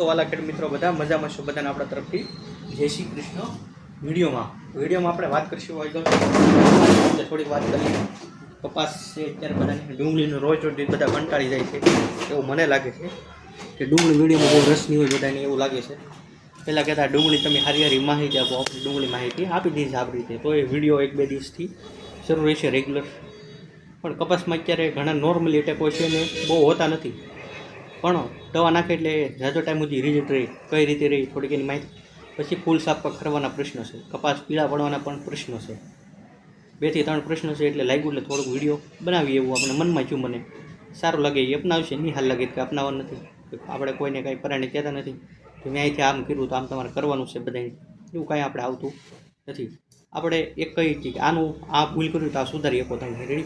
તો વાલા ખેડ મિત્રો, બધા મજામાં છો? બધાને આપણા તરફથી જય શ્રી કૃષ્ણ વિડીયોમાં. વિડીયોમાં આપણે વાત કરીશું આપણે થોડીક વાત કરીએ. કપાસ છે અત્યારે બધાને ડુંગળીનો રોજ રોજ બધા કંટાળી જાય છે. એવું મને લાગે છે કે ડુંગળી વિડીયોમાં બહુ રસ નહીં હોય બધાને એવું લાગે છે. પહેલાં કહેતા, ડુંગળી તમે હારી હારી માહિતી આપો, આપણે ડુંગળી માહિતી આપી દીધી આપણી રીતે. તો એ વીડિયો એક બે દિવસથી શરૂ રહેશે રેગ્યુલર પણ કપાસમાં અત્યારે ઘણા નોર્મલી એટેક હોય છે ને બહુ હોતા નથી. પણ દવા નાખે એટલે ઝાઝો ટાઈમ સુધી રિઝલ્ટ રહી. કઈ રીતે રહી થોડીક એની માહિતી. પછી ફૂલ સાફ કરવાના પ્રશ્નો છે. કપાસ પીળા પડવાના પણ પ્રશ્નો છે. બેથી ત્રણ પ્રશ્નો છે એટલે લાગ્યું એટલે થોડુંક વીડિયો બનાવીએ એવું આપણે મનમાં થયું મને. સારું લાગે એ અપનાવશે નહીં હાલ લાગે કે અપનાવવાનું નથી. આપણે કોઈને કાંઈ પરાણે કહેતા નથી. કે મેં અહીંથી આમ કર્યું તો આમ તમારે કરવાનું છે બધાને એવું કાંઈ આપણે આવતું નથી. આપણે એક કહીએ છીએ કે આનું આ ભૂલ કર્યું તો આ સુધારી શકો તમે. રેડી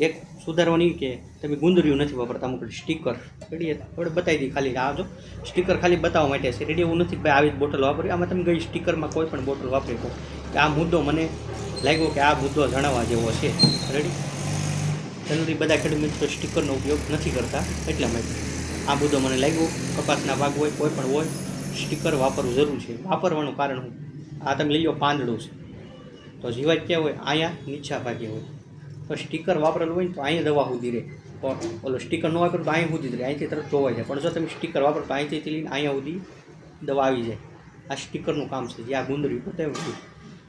એક સુધારવાની કે તમે ગુંદર્યું નથી વાપરતા, અમુક સ્ટીકર રેડી આપણે બતાવી દઈએ ખાલી આ જો. સ્ટીકર ખાલી બતાવવા માટે છે. રેડી એવું નથી ભાઈ આવી જ બોટલ વાપરી. આમાં તમે ગઈ સ્ટીકરમાં કોઈ પણ બોટલ વાપરી શકો. આ મુદ્દો મને લાગ્યો કે આ મુદ્દો જણાવવા જેવો છે. રેડી જનરલી બધા ખેડૂત મિત્રો સ્ટીકરનો ઉપયોગ નથી કરતા એટલા માટે. આ મુદ્દો મને લાગ્યો. કપાસના ભાગ હોય, કોઈ પણ હોય, સ્ટીકર વાપરવું જરૂર છે. વાપરવાનું કારણ હું? આ તમે લઈ લો પાંદડું. છે તો જીવાત ક્યાં હોય? અહીંયા નીચા ભાગે હોય. તો સ્ટીકર વાપરેલું હોય ને તો અહીંયા દવા સુધી રહે. પણ ઓલો સ્ટીકર ન વાપરે તો અહીં સુધી જ રહે. અહીંથી તરત જોવાય જાય. પણ જો તમે સ્ટીકર વાપરો તો અહીંથી લઈને અહીંયા સુધી દવા આવી જાય. આ સ્ટીકરનું કામ છે. જે આ ગુંદરી ઉપર હતું.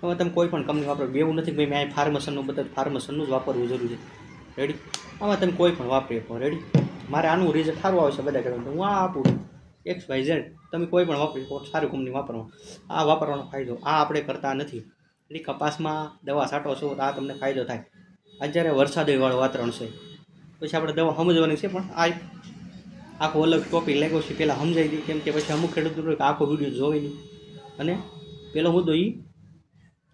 હવે તમે કોઈ પણ કંપની વાપરો બે એવું નથી ભાઈ મેં અહીં ફાર્મસનનું બધા ફાર્મસનનું જ વાપરવું જરૂરી છે. રેડી આમાં તમે કોઈ પણ વાપરી શકો. રેડી મારે આનું રિઝલ્ટ સારું આવશે બધા ખેડૂતો હું આ આપું. એક્સ વાય ઝેડ તમે કોઈ પણ વાપરી શકો. સારું કંપની વાપરો. આ વાપરવાનો ફાયદો આ આપણે કરતા નથી. એટલે કપાસમાં દવા છાંટો છો તો આ તમને ફાયદો થાય. અત્યારે વરસાદવાળું વાતાવરણ છે, પછી આપણે દવા સમજવાની છે, પણ આ આખો અલગ ટોપિક લાગ્યો છે પહેલાં સમજાવી દઈએ કેમ કે પછી અમુક ખેડૂતો આખો વીડિયો જોઈ નહીં અને પહેલો મુદ્દો એ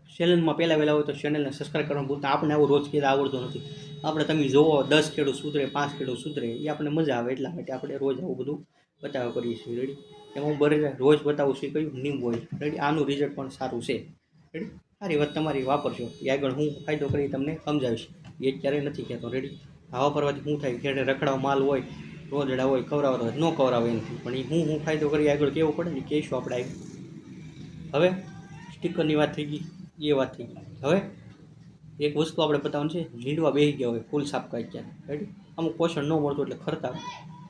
ચેનલમાં પહેલાં વહેલા હોય તો ચેનલને સબસ્ક્રાઈબ કરવાનું ભૂલતા આપણે આવું રોજ કહેતા આવડતું નથી. આપણે તમે જોવો, દસ ખેડૂત સુધરે, પાંચ ખેડૂત સુધરે એ આપણને મજા આવે એટલા માટે આપણે રોજ આવું બધું બતાવ કરીએ છીએ. રેડી એમાં હું બરે રોજ બતાવું છું કયું? નીમ હોય. રેડી આનું રિઝલ્ટ પણ સારું છે. રેડી સારી વાત તમારી વાપરશો. એ આગળ હું ફાયદો કરી તમને સમજાવીશ. એ અત્યારે નથી કહેતો. રેડી આવા ફરવાથી શું થાય? ખેડે રખડાવ માલ હોય, રોજડા હોય, ખવડાવતો હોય, ન ખવડાવે એનાથી. પણ એ હું હું ફાયદો કરી આગળ કેવું પડે ને કહીશું આપણે આગળ. હવે સ્ટીકરની વાત થઈ ગઈ. એ વાત થઈ ગઈ. હવે એક વસ્તુ આપણે બતાવવાનું છે. લીંડવા બેસી ગયા હોય, ફૂલ સાફ કરી ક્યાં રેડી અમુક પોષણ ન મળતું એટલે ખરતા.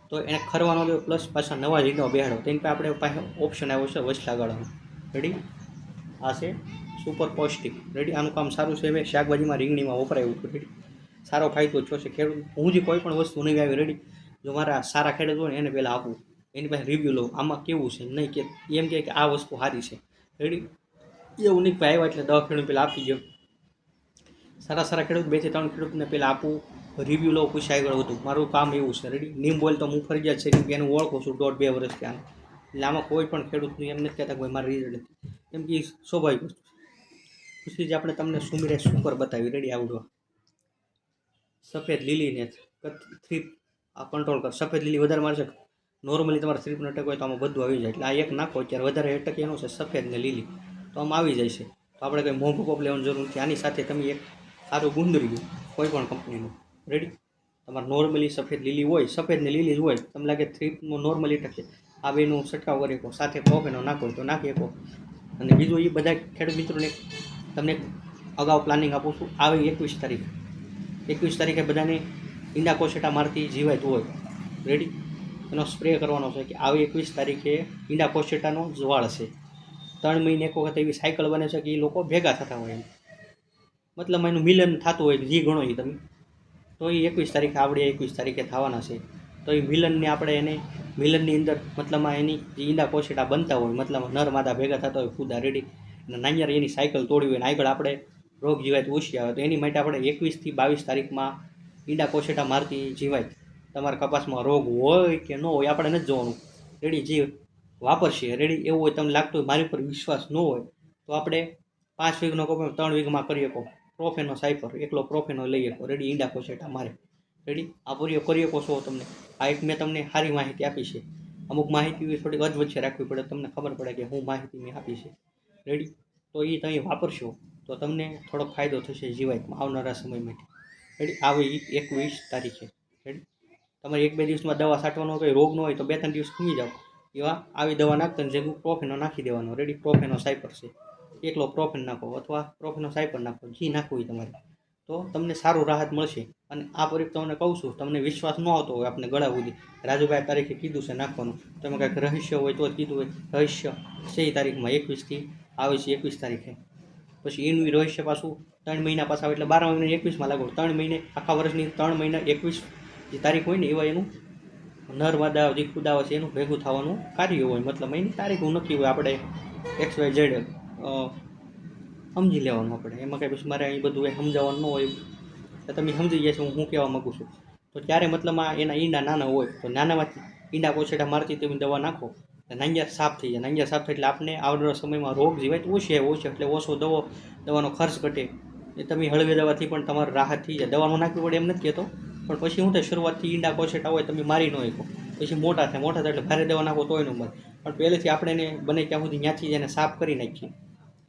તો એને ખરવાનો જો પ્લસ પાછા નવા લીંડવા બેહાડો. તેની પાસે આપણે પાસે ઓપ્શન આવ્યો છે વચલા ગાળાનો રેડી આ છે સુપર પૌષ્ટિક રેડી આનું કામ સારું છે મેં શાકભાજીમાં રીંગણીમાં વપરાયું હતું રેડી સારો ફાયદો થયો છે. ખેડૂત, હું જે કોઈ પણ વસ્તુ નહીં આવી રેડી જો મારા સારા ખેડૂત હોય ને, એને પહેલાં આપું. એની પાસે રિવ્યૂ લઉં. આમાં કેવું છે? નહીં કે, એમ કહે કે આ વસ્તુ સારી છે. રેડી એવું નહીં ભાઈ આવ્યા એટલે દવા ખેડૂત પહેલાં આપી ગયો. સારા સારા ખેડૂત, બેથી ત્રણ ખેડૂતને પહેલાં આપું. રિવ્યૂ લઉં પૂછાય આગળ વધુ. મારું કામ એવું છે. રેડી નીમ બોલ તો હું ફરજિયાત છે, કેમ કે એને ઓળખું છું દોઢ બે વર્ષ ત્યાં એટલે આમાં કોઈ પણ ખેડૂતનું એમ નથી કહેતા કે ભાઈ મારા રિઝલ્ટ નથી. કેમ કે સ્વાભાવિક વસ્તુ છે. પછી જ આપણે તમને સુમીરે સુપર બતાવી. રેડી આવડો. સફેદ લીલીને થ્રી આ કંટ્રોલ કર. સફેદ લીલી વધારે મારશે. નોર્મલી તમારે થ્રી પણ અટક હોય તો આમાં બધું આવી જાય. એટલે આ એક નાખો. ત્યારે વધારે અટક એનો છે સફેદ ને લીલી. તો આમાં આવી જાય છે. તો આપણે કંઈ મોંઘું પોપ લેવાની જરૂર નથી. આની સાથે તમે એક સારું ગુંદરી કોઈ પણ કંપનીનું રેડી તમારે નોર્મલી સફેદ લીલી હોય, સફેદ ને લીલી જ હોય. તમને લાગે થ્રીપનું નોર્મલી ટકે આ બેનું છંટકાવ કરી શકો. સાથે પ્રોફેનો નાખો તો નાખી શકો. અને બીજું એ બધા ખેડૂત મિત્રોને તમને અગાઉ પ્લાનિંગ આપું છું. આવી એકવીસ તારીખ. એકવીસ તારીખે બધાને ઈંડા કોશેટા મારતી જીવાયતું હોય. રેડી એનો સ્પ્રે કરવાનો છે કે આવી એકવીસ તારીખે ઈંડા કોશેટાનો જ્વાળ છે. ત્રણ મહિને એક વખત એવી સાયકલ બને છે કે એ લોકો ભેગા થતા હોય મતલબ એનું મિલન થતું હોય ઘી ગણો એ તમે. તો એ એકવીસ તારીખે, આવડે એકવીસ તારીખે થવાના છે. તો એ મિલનને આપણે એને, મિલનની અંદર મતલબમાં એની જે ઈંડા કોશેટા બનતા હોય, મતલબ નર માદા ભેગા થતા હોય ફૂદા રેડી અને નાયર એની સાયકલ તોડી હોય અને આગળ આપણે રોગ જીવાત ઓછી આવે. તો એની માટે આપણે એકવીસથી બાવીસ તારીખમાં ઈંડા કોશેટા મારતી જીવાય. તમારા કપાસમાં રોગ હોય કે ન હોય આપણે નથી જોવાનું. રેડી જે વાપરશે રેડી એવું હોય તમને લાગતું હોય, મારી પર વિશ્વાસ ન હોય, તો આપણે પાંચ વીઘનો કપ ત્રણ વીઘમાં કરી શકો. પ્રોફેનો સાયફર એકલો પ્રોફેનો લઈ શકો. રેડી ઈંડા કોશેટા મારે. રેડી? આ પૂરીઓ કરી શકો છો તમને. આ એક મેં તમને સારી માહિતી આપી છે. અમુક માહિતી થોડીક અધવચ્ચે રાખવી પડે, તમને ખબર પડે કે હું માહિતી મેં આપી છે. રેડી. તો એ તમે વાપરશો, તો તમને થોડોક ફાયદો થશે જીવાતમાં આવનારા સમય માટે. રેડી? આવી એકવીસ તારીખે. રેડી? તમારે એક બે દિવસમાં દવા છાંટવાનો કોઈ રોગ ન હોય તો બે ત્રણ દિવસ ખમી જાઓ. એવા આવી દવા નાખતા જે પ્રોફેનો નાખી દેવાનો. રેડી? પ્રોફેનો સાયપર છે. એકલો પ્રોફેન નાખો અથવા પ્રોફેનો સાયપર નાખો ઘી નાખવું હોય તમારે. તો તમને સારું રાહત મળશે. અને આ પરિપ તમને કહું છું, તમને વિશ્વાસ ન આવતો હોય આપણે ગળા સુધી. રાજુભાઈ તારીખે કીધું છે નાખવાનું. તમે કાંઈક રહસ્ય હોય તો જ કીધું હોય. રહસ્ય. છે તારીખમાં? એકવીસથી આવે છે એકવીસ તારીખે. પછી એનું રહસ્ય પાછું ત્રણ મહિના પાછા આવે એટલે બાર મહિને એકવીસમાં લાગુ ત્રણ મહિને, આખા વર્ષની ત્રણ મહિના એકવીસ જે તારીખ હોય ને એવા એનું નર માદા જે ખુદાવ છે એનું ભેગું થવાનું કાર્ય હોય. મતલબ એની તારીખ નક્કી હોય. આપણે એક્સ વાય ઝેડ સમજી લેવાનું આપણે. એમાં કંઈ પછી મારે અહીં બધું એ સમજાવવાનું ન હોય. તમે સમજી ગયા છો, હું શું કહેવા માગું છું? તો ત્યારે મતલબમાં એના ઈંડા નાના હોય. તો નાનામાંથી ઈંડા કોછેટા મારતી તમે દવા નાખો. તો સાફ થઈ જાય. નાંગિયાર સાફ થાય એટલે આપણે આવનારા સમયમાં રોગ જીવાય તો ઓછી ઓછી એટલે ઓછો દવો, દવાનો ખર્ચ ઘટે. એ તમે હળવી દવાથી પણ તમારે રાહત થઈ જાય. દવાનું નાખવી પડે એમ નથી કહેતો, પણ પછી હું થાય, શરૂઆતથી ઈંડા કોછેટા હોય તમે મારી ન શકો. પછી મોટા થાય મોટા થાય એટલે ભારે દવા નાખો તોય ન મળે. પણ પહેલેથી આપણે એને બને ત્યાં સુધી ત્યાંથી એને સાફ કરી નાખીએ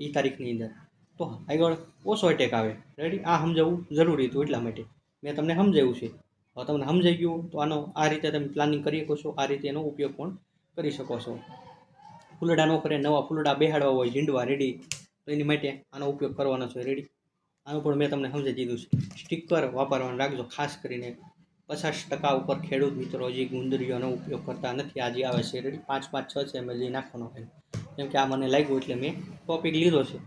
એ તારીખની અંદર. તો આગળ ઓછો એટેક આવે. રેડી આ સમજાવવું જરૂરી હતું એટલા માટે. મેં તમને સમજાવ્યું છે. હવે તમને સમજાઈ ગયું તો આનો આ રીતે તમે પ્લાનિંગ કરી શકો છો. આ રીતે એનો ઉપયોગ પણ કરી શકો છો. ફૂલડા ન કરે, નવા ફૂલડા બેહાડવા હોય ઝીંડવા રેડી તો એની માટે આનો ઉપયોગ કરવાનો છે. રેડી આનું પણ મેં તમને સમજાવી દીધું છે. સ્ટીકર વાપરવાનું રાખજો, ખાસ કરીને પચાસ ટકા ઉપર ખેડૂત મિત્રો હજી ગુંદરીઓનો ઉપયોગ કરતા નથી, આજે આવે છે. રેડી પાંચ પાંચ, છ, છે એમ જે નાખવાનો હોય. કેમ કે આ મને લાગ્યું એટલે મેં ટોપિક લીધો છે.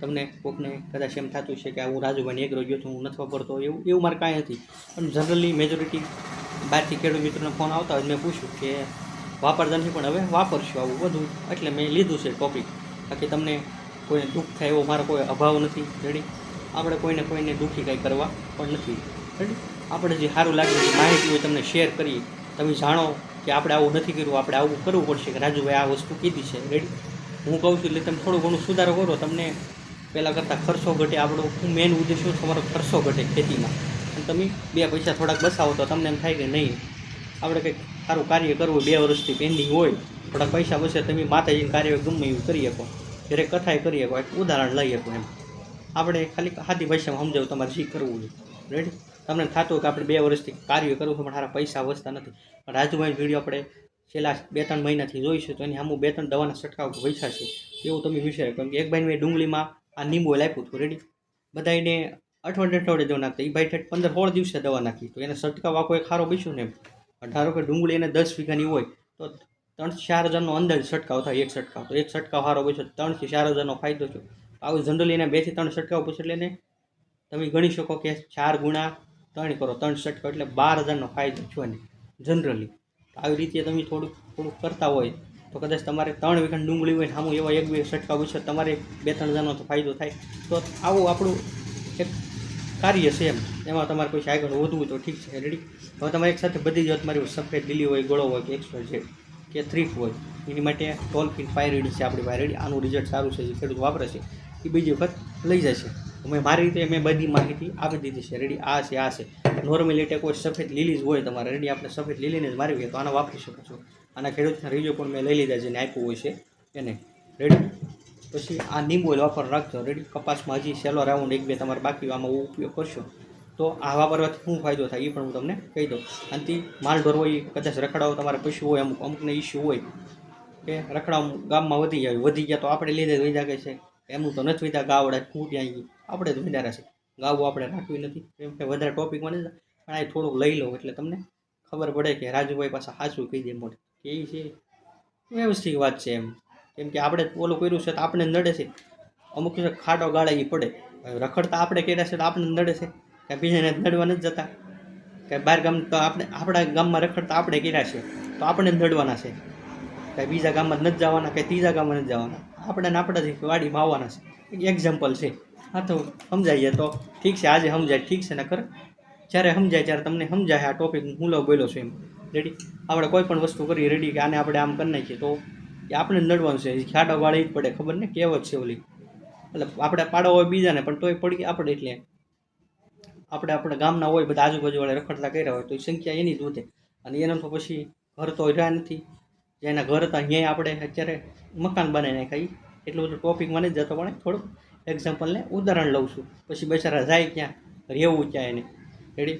તમને કોકને કદાચ એમ થતું છે કે હું રાજુભાઈને એગ્રો ગયો છું હું નથી વાપરતો, એવું એવું મારે કાંઈ નથી. પણ જનરલી મેજોરિટી બહારથી ખેડૂત મિત્રોને ફોન આવતા હોય મેં પૂછ્યું કે વાપરતા નથી, પણ હવે વાપરશું આવું બધું. એટલે મેં લીધું છે ટોપિક બાકી તમને કોઈને દુઃખ થાય એવો મારો કોઈ અભાવ નથી. રેડી આપણે કોઈને કોઈને દુઃખી કાંઈ કરવા પણ નથી. રેડી આપણે જે સારું લાગે એ માહિતી હોય તમને શેર કરી તમે જાણો કે આપણે આવું નથી કર્યું, આપણે આવું કરવું પડશે કે રાજુભાઈ આ વસ્તુ કીધી છે. રેડી હું કહું છું એટલે તમે થોડું ઘણું સુધારો કરો. તમને પહેલાં કરતાં ખર્ચો ઘટે આપણો. હું મેઇન ઉદ્દેશ તમારો ખર્ચો ઘટે ખેતીમાં. અને તમે બે પૈસા થોડાક બસાવો તો તમને એમ થાય કે નહીં. આપણે કંઈક સારું કાર્ય કરવું બે વર્ષથી પેન્ડિંગ હોય, થોડા પૈસા બસે તમે માતાજીનું કાર્ય ગમે એવું કરી શકો. જ્યારે કથાએ કરી શકો, એક ઉદાહરણ લઈ શકો એમ. આપણે ખાલી સાદી ભાષામાં સમજાવું, તમારે શીખ કરવું છે? રેડી તમને થતું કે આપણે બે વર્ષથી કાર્ય કરવું પણ સારા પૈસા વસતા નથી. પણ રાજુભાઈ વીડિયો આપણે છેલ્લા બે ત્રણ મહિનાથી જોઈશું, તો એની સામું બે ત્રણ દવાના છંટકાવ પૈસા છે. એવું તમે વિચારો, કેમ કે એક ભાઈ મેં ડુંગળીમાં આ લીંબુ આપ્યું હતું રેડી બધા એને અઠવાડિયે અઠવાડિયે દવા નાખતા એ ભાઈ ઠેઠ પંદર સોળ દિવસે દવા નાખી, તો એને છંટકાવ આખો એક સારો બેસ્યો ને એમ. ધારો કે ડુંગળી એને દસ વીઘાની હોય, તો ત્રણ ચાર હજારનો અંદાજ છંટકાવ થાય, એક છંટકાવ. તો એક છંટકાવ સારો બેસ્યો ત્રણથી ચાર હજારનો ફાયદો છે. આવું જનરલી એને બેથી ત્રણ છંટકાવ પછી એટલે એને તમે ગણી શકો કે ચાર ગુણા ત્રણ કરો, ત્રણ છંટકાવ એટલે બાર હજારનો ફાયદો છે ને જનરલી આવી રીતે તમે થોડુંક થોડુંક કરતા હોય, તો કદાચ તમારે ત્રણ વીઘાની ડુંગળી હોય સામું એવા એક બે છંટકાવ વિશે તમારે બે ત્રણ હજારનો તો ફાયદો થાય. તો આવું આપણું એક કાર્ય છે એમ. એમાં તમારે કોઈ આગળ વધવું તો ઠીક છે રેડી હવે તમારે એક સાથે બધી જ તમારી સફેદ, લીલી હોય, ગળો હોય કે એક્સ્ટ્રા છે કે થ્રીફ હોય, એની માટે ટોલફિન પાયરેડી છે આપણી પાસે રેડી આનું રિઝલ્ટ સારું છે, જે ખેડૂત વાપરે છે, એ બીજી વખત લઈ જાય છે. મેં મારી રીતે, મેં બધી માહિતી આપી દીધી છે રેડી આ છે આ છે. નોર્મલી એટલે કોઈ સફેદ, લીલી જ હોય તમારે રેડી આપણે સફેદ, લીલીને જ મારી હોય તો આને વાપરી શકો છો. આના ખેડૂતના રીજો પણ મેં લઈ લીધા જેને આપ્યું હોય છે, એને. રેડી પછી આ લીંબુ ઓઇલ વાપર રાખજો. રેડી કપાસમાં હજી સેલો રાઉન્ડ એક, બે તમારે બાકી આમાં ઉપયોગ કરશો. તો આ વાપરવાથી શું ફાયદો થાય એ પણ હું તમને કહી દઉં. આનાથી માલ ઢોરવો એ કદાચ રખડાવો તમારે પશુ હોય, અમુક, અમુકને ઇસ્યુ હોય કે રખડાવ, ગામમાં વધી જાય, વધી ગયા તો આપણે લીધે જ જાગે છે. એમનું તો નથી વધ્યા ગાવડા ખૂટી આવી આપણે જ વધારે છે. ગાવું આપણે રાખવી નથી. કેમ કે વધારે ટોપિકમાં નથી. પણ આ થોડુંક લઈ લો એટલે તમને ખબર પડે કે રાજુભાઈ પાસે સાચું કહી દે મોટે કે એ છે વ્યવસ્થિત વાત છે એમ. કેમ કે આપણે ઓલું કર્યું છે તો આપણે નડે છે. અમુક ખાડો ગાળે એ પડે. રખડતા આપણે કર્યા છે તો આપણે નડે છે. કે બીજાને નડવા નથી જતા. કે બહાર ગામ તો આપણે, આપણા ગામમાં રખડતા આપણે કર્યા છે. તો આપણે નડવાના છે. કે બીજા ગામમાં નથી જવાના કે ત્રીજા ગામમાં નથી જવાના. આપણે ને આપણે જ વાડીમાં આવવાના છે. એક્ઝામ્પલ છે. હા તો સમજાઈએ તો ઠીક છે, આજે સમજાય, ઠીક છે, નકર જ્યારે સમજાય ત્યારે તમને સમજાય આ ટોપિક હું લો બોલ્યો છું એમ. રેડી આપણે કોઈ પણ વસ્તુ કરી રેડી કે આને આપણે આમ કરી નાખીએ તો એ આપણે નડવાનું છે ખાડા વાળી જ પડે, ખબર ને? કહેવત છે ઓલી. એટલે આપણે પાડો હોય બીજાને, પણ તોય પડી આપણે એટલે. આપણે આપણા ગામના હોય, બધા આજુબાજુવાળા રખડતા કર્યા હોય, તો એ સંખ્યા એની જ વધે. અને એના તો પછી ઘર તો રહ્યા નથી. જેના ઘર હતા ત્યાં આપણે અત્યારે મકાન બનાવી નાખાય એટલું બધું ટોપિકમાં નથી જતો, પણ થોડુંક એક્ઝામ્પલને ઉદાહરણ લઉં છું. પછી બેચારા જાય ક્યાં? રહેવું ક્યાં એને? રેડી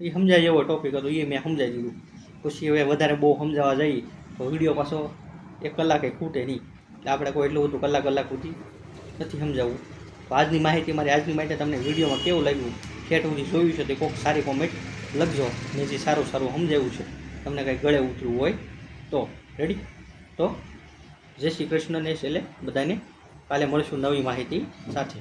એ સમજાય એવો ટોપિક હતો એ મેં સમજાવી દીધું. પછી હવે વધારે બહુ સમજાવવા જઈએ તો વીડિયો પાછો એક કલાકે ખૂટે નહીં. એટલે આપણે કોઈ એટલું બધું કલાક કલાક સુધી નથી સમજાવવું. તો આજની માહિતી મારી આજની માહિતી તમને વિડીયોમાં કેવું લાગ્યું? ઠેઠ સુધી જોયું છે તે કોઈક સારી કોમેન્ટ લખજો. ને જે સારું સારું સમજાવ્યું છે, તમને કંઈ ગળે ઉતરવું હોય તો. રેડી તો જય શ્રી કૃષ્ણને છેલ્લે બધાને કાલે મળીશું નવી માહિતી સાથે.